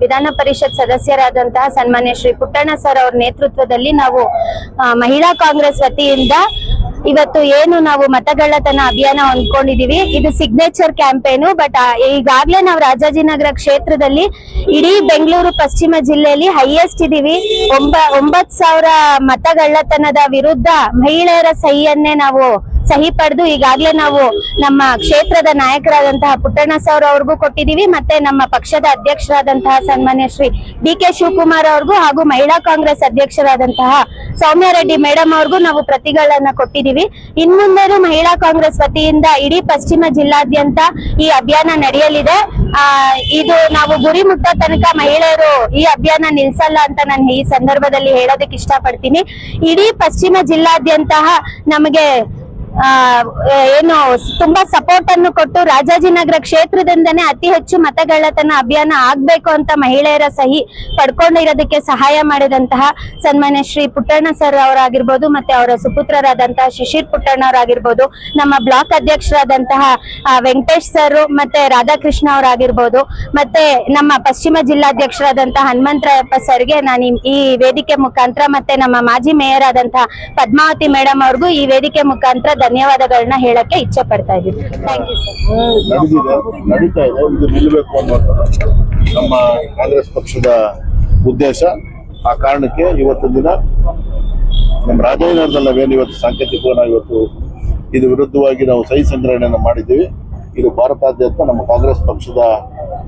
ವಿಧಾನ ಪರಿಷತ್ ಸದಸ್ಯರಾದಂತಹ ಸನ್ಮಾನ್ಯ ಶ್ರೀ ಪುಟ್ಟಣ್ಣ ಸರ್ ಅವ್ರ ನೇತೃತ್ವದಲ್ಲಿ ನಾವು ಮಹಿಳಾ ಕಾಂಗ್ರೆಸ್ ವತಿಯಿಂದ ಇವತ್ತು ಏನು ನಾವು ಮತಗಳ್ಳತನ ಅಭಿಯಾನ ಹೊಂದ್ಕೊಂಡಿದೀವಿ. ಇದು ಸಿಗ್ನೇಚರ್ ಕ್ಯಾಂಪೇನು ಬಟ್ ಈಗಾಗ್ಲೇ ನಾವು ರಾಜಾಜಿನಗರ ಕ್ಷೇತ್ರದಲ್ಲಿ ಇಡೀ ಬೆಂಗಳೂರು ಪಶ್ಚಿಮ ಜಿಲ್ಲೆಯಲ್ಲಿ ಹೈಯೆಸ್ಟ್ ಇದೀವಿ. ಒಂಬ ಒಂಬತ್ ಸಾವಿರ ಮತಗಳ್ಳತನದ ವಿರುದ್ಧ ಮಹಿಳೆಯರ ಸಹಿಯನ್ನೇ ನಾವು ಸಹಿ ಪಡೆದು ಈಗಾಗ್ಲೇ ನಾವು ನಮ್ಮ ಕ್ಷೇತ್ರದ ನಾಯಕರಾದಂತಹ ಪುಟ್ಟಣ್ಣ ಸರ್ ಅವ್ರಿಗೂ ಕೊಟ್ಟಿದೀವಿ ಮತ್ತೆ ನಮ್ಮ ಪಕ್ಷದ ಅಧ್ಯಕ್ಷರಾದಂತಹ ಸನ್ಮಾನ್ಯ ಶ್ರೀ ಡಿ ಕೆ ಶಿವಕುಮಾರ್ ಅವ್ರಿಗೂ ಹಾಗೂ ಮಹಿಳಾ ಕಾಂಗ್ರೆಸ್ ಅಧ್ಯಕ್ಷರಾದಂತಹ ಸೌಮ್ಯ ರೆಡ್ಡಿ ಮೇಡಮ್ ಅವ್ರಿಗೂ ನಾವು ಪ್ರತಿಗಳನ್ನ ಕೊಟ್ಟಿದೀವಿ ಇನ್ ಮುಂದೆನೂ ಮಹಿಳಾ ಕಾಂಗ್ರೆಸ್ ವತಿಯಿಂದ ಇಡೀ ಪಶ್ಚಿಮ ಜಿಲ್ಲಾದ್ಯಂತ ಈ ಅಭಿಯಾನ ನಡೆಯಲಿದೆ. ಇದು ನಾವು ಗುರಿ ಮುಟ್ಟ ತನಕ ಮಹಿಳೆಯರು ಈ ಅಭಿಯಾನ ನಿಲ್ಸಲ್ಲ ಅಂತ ನಾನು ಈ ಸಂದರ್ಭದಲ್ಲಿ ಹೇಳೋದಕ್ಕೆ ಇಷ್ಟಪಡ್ತೀನಿ. ಇಡೀ ಪಶ್ಚಿಮ ಜಿಲ್ಲಾದ್ಯಂತಹ ನಮಗೆ ಏನು, ತುಂಬಾ ಸಪೋರ್ಟ್ ಅನ್ನು ಕೊಟ್ಟು ರಾಜಾಜಿನಗರ ಕ್ಷೇತ್ರದಿಂದನೇ ಅತಿ ಹೆಚ್ಚು ಮತಗಳ್ಳತನ ಅಭಿಯಾನ ಆಗ್ಬೇಕು ಅಂತ ಮಹಿಳೆಯರ ಸಹಿ ಪಡ್ಕೊಂಡಿರೋದಕ್ಕೆ ಸಹಾಯ ಮಾಡಿದಂತಹ ಸನ್ಮಾನ್ಯ ಶ್ರೀ ಪುಟ್ಟಣ್ಣ ಸರ್ ಅವರಾಗಿರ್ಬೋದು ಮತ್ತೆ ಅವರ ಸುಪುತ್ರರಾದಂತಹ ಶಿಶಿರ್ ಪುಟ್ಟಣ್ಣ ಅವರಾಗಿರ್ಬೋದು, ನಮ್ಮ ಬ್ಲಾಕ್ ಅಧ್ಯಕ್ಷರಾದಂತಹ ವೆಂಕಟೇಶ್ ಸರ್ ಮತ್ತೆ ರಾಧಾಕೃಷ್ಣ ಅವರಾಗಿರ್ಬೋದು, ಮತ್ತೆ ನಮ್ಮ ಪಶ್ಚಿಮ ಜಿಲ್ಲಾಧ್ಯಕ್ಷರಾದಂತಹ ಹನುಮಂತರಾಯಪ್ಪ ಸರ್ಗೆ ನಾನು ಈ ವೇದಿಕೆ ಮುಖಾಂತರ ಮತ್ತೆ ನಮ್ಮ ಮಾಜಿ ಮೇಯರ್ ಆದಂತಹ ಪದ್ಮಾವತಿ ಮೇಡಮ್ ಅವ್ರಿಗೂ ಈ ವೇದಿಕೆ ಮುಖಾಂತರ ಧನ್ಯವಾದಗಳನ್ನ ಹೇಳಕ್ಕೆ ಇಚ್ಛೆ ಪಡ್ತಾ ನಡೀತಾ ಇದೆ. ಇದು ನಿಲ್ಲಬೇಕು ಅನ್ನೋದು ನಮ್ಮ ಕಾಂಗ್ರೆಸ್ ಪಕ್ಷದ ಉದ್ದೇಶ. ಆ ಕಾರಣಕ್ಕೆ ಇವತ್ತಿನ ದಿನ ನಮ್ಮ ರಾಜನಗರದಲ್ಲಿ ನಾವೇನು ಇವತ್ತು ಸಾಂಕೇತಿಕವಾಗಿ ಇವತ್ತು ಇದು ವಿರುದ್ಧವಾಗಿ ನಾವು ಸಹಿ ಸಂಗ್ರಹಣೆಯನ್ನು ಮಾಡಿದ್ದೀವಿ. ಇದು ಭಾರತಾದ್ಯಂತ ನಮ್ಮ ಕಾಂಗ್ರೆಸ್ ಪಕ್ಷದ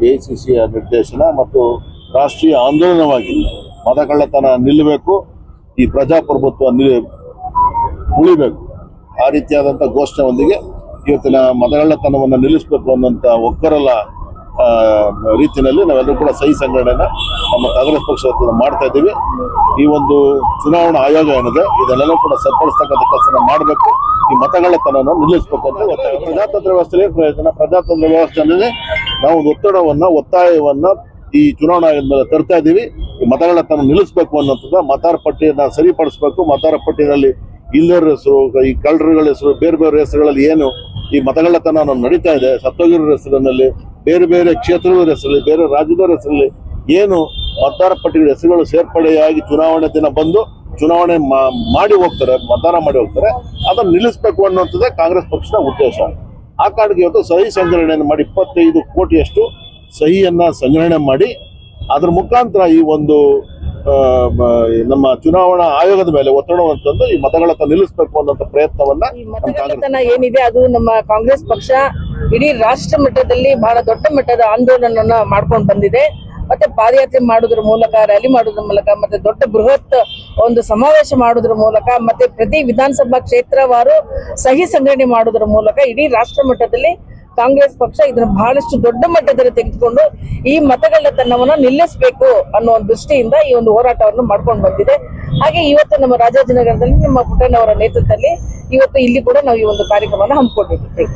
ಎ ಸಿ ಸಿಯ ನಿರ್ದೇಶನ ಮತ್ತು ರಾಷ್ಟ್ರೀಯ ಆಂದೋಲನವಾಗಿ ಮತಗಳ್ಳತನ ನಿಲ್ಲಬೇಕು, ಈ ಪ್ರಜಾಪ್ರಭುತ್ವ ನಿಲ್, ಉಳಿಬೇಕು. ಆ ರೀತಿಯಾದಂಥ ಘೋಷಣೆಯೊಂದಿಗೆ ಇವತ್ತಿನ ಮತಗಳ್ಳತನವನ್ನು ನಿಲ್ಲಿಸಬೇಕು ಅನ್ನೋಂಥ ಒಕ್ಕರಲ ಆ, ರೀತಿಯಲ್ಲಿ ನಾವೆಲ್ಲರೂ ಕೂಡ ಸಹಿ ಸಂಘಟನೆ ನಮ್ಮ ಕಾಂಗ್ರೆಸ್ ಪಕ್ಷ ಮಾಡ್ತಾ ಇದ್ದೀವಿ. ಈ ಒಂದು ಚುನಾವಣಾ ಆಯೋಗ ಏನಿದೆ ಇದನ್ನೆಲ್ಲ ಕೂಡ ಸರ್ಪಡಿಸ್ತಕ್ಕಂಥ ಕೆಲಸ ಮಾಡಬೇಕು. ಈ ಮತಗಳ್ಳತನವನ್ನು ನಿಲ್ಲಿಸಬೇಕು ಅಂತ ಪ್ರಜಾತಂತ್ರ ವ್ಯವಸ್ಥೆಯಲ್ಲಿ ಪ್ರಯೋಜನ ಪ್ರಜಾತಂತ್ರ ವ್ಯವಸ್ಥೆಯಲ್ಲಿ ನಾವು ಒಂದು ಒತ್ತಡವನ್ನ ಒತ್ತಾಯವನ್ನ ಈ ಚುನಾವಣಾ ಆಯೋಗದ ಮೇಲೆ ತರ್ತಾ ಇದ್ದೀವಿ. ಈ ಮತಗಳ್ಳತನ ನಿಲ್ಲಿಸಬೇಕು ಅನ್ನೋಂಥದ್ದು ಮತಾರ ಪಟ್ಟಿಯನ್ನು ಸರಿಪಡಿಸಬೇಕು. ಮತಾರ ಪಟ್ಟಿಯಲ್ಲಿ ಇಲ್ಲರ ಹೆಸರು, ಈ ಕಳ್ಳರುಗಳ ಹೆಸರು, ಬೇರೆ ಬೇರೆ ಹೆಸರುಗಳಲ್ಲಿ ಏನು ಈ ಮತಗಳ್ಳತನ ನಾನು ನಡೀತಾ ಇದೆ ಸತ್ತೋಗಿರೋ ಹೆಸರಿನಲ್ಲಿ, ಬೇರೆ ಬೇರೆ ಕ್ಷೇತ್ರಗಳ ಹೆಸರಲ್ಲಿ, ಬೇರೆ ರಾಜ್ಯದವರ ಹೆಸರಲ್ಲಿ ಏನು ಮತದಾರ ಪಟ್ಟಿಗಳ ಹೆಸರುಗಳು ಸೇರ್ಪಡೆಯಾಗಿ ಚುನಾವಣೆ ದಿನ ಬಂದು ಚುನಾವಣೆ ಮಾಡಿ ಹೋಗ್ತಾರೆ, ಮತದಾನ ಮಾಡಿ ಹೋಗ್ತಾರೆ, ಅದನ್ನು ನಿಲ್ಲಿಸಬೇಕು ಅನ್ನುವಂಥದ್ದೇ ಕಾಂಗ್ರೆಸ್ ಪಕ್ಷದ ಉದ್ದೇಶ. ಆ ಕಾರಣಕ್ಕೆ ಇವತ್ತು ಸಹಿ ಸಂಗ್ರಹಣೆಯನ್ನು ಮಾಡಿ, ಇಪ್ಪತ್ತೈದು ಕೋಟಿಯಷ್ಟು ಸಹಿಯನ್ನು ಸಂಗ್ರಹಣೆ ಮಾಡಿ, ಅದ್ರ ಮುಖಾಂತರ ಈ ಒಂದು ನಮ್ಮ ಚುನಾವಣಾ ಆಯೋಗದ ಮೇಲೆ ಒತ್ತಡವನ್ನು ತಂದು ಈ ಮತಗಳತ್ತ ನಿಲ್ಲಿಸಬೇಕು ಅನ್ನೋ ಪ್ರಯತ್ನವನ್ನ ಮತಗಳ್ಳತನ ಏನಿದೆ ಅದು ನಮ್ಮ ಕಾಂಗ್ರೆಸ್ ಪಕ್ಷ ಇಡೀ ರಾಷ್ಟ್ರ ಮಟ್ಟದಲ್ಲಿ ಬಹಳ ದೊಡ್ಡ ಮಟ್ಟದ ಆಂದೋಲನವನ್ನ ಮಾಡ್ಕೊಂಡು ಬಂದಿದೆ. ಮತ್ತೆ ಪಾದಯಾತ್ರೆ ಮಾಡೋದ್ರ ಮೂಲಕ ರ್ಯಾಲಿ ಮಾಡೋದ್ರ ಮೂಲಕ, ಮತ್ತೆ ದೊಡ್ಡ ಬೃಹತ್ ಒಂದು ಸಮಾವೇಶ ಮಾಡೋದ್ರ ಮೂಲಕ, ಮತ್ತೆ ಪ್ರತಿ ವಿಧಾನಸಭಾ ಕ್ಷೇತ್ರವಾರು ಸಹಿ ಸಂಗ್ರಹಣೆ ಮಾಡೋದ್ರ ಮೂಲಕ ಇಡೀ ರಾಷ್ಟ್ರ ಮಟ್ಟದಲ್ಲಿ ಕಾಂಗ್ರೆಸ್ ಪಕ್ಷ ಇದನ್ನ ಬಹಳಷ್ಟು ದೊಡ್ಡ ಮಟ್ಟದಲ್ಲಿ ತೆಗೆದುಕೊಂಡು ಈ ಮತಗಳ್ಳತನವನ್ನ ನಿಲ್ಲಿಸಬೇಕು ಅನ್ನೋ ಒಂದು ದೃಷ್ಟಿಯಿಂದ ಈ ಒಂದು ಹೋರಾಟವನ್ನು ಮಾಡ್ಕೊಂಡು ಬಂದಿದೆ. ಹಾಗೆ ಇವತ್ತು ನಮ್ಮ ರಾಜಾಜಿನಗರದಲ್ಲಿ, ನಮ್ಮ ಪುಟ್ಟಣ್ಣವರ ನೇತೃತ್ವದಲ್ಲಿ ಇವತ್ತು ಇಲ್ಲಿ ಕೂಡ ನಾವು ಈ ಒಂದು ಕಾರ್ಯಕ್ರಮವನ್ನು ಹಮ್ಮಿಕೊಂಡಿದ್ದೀವಿ.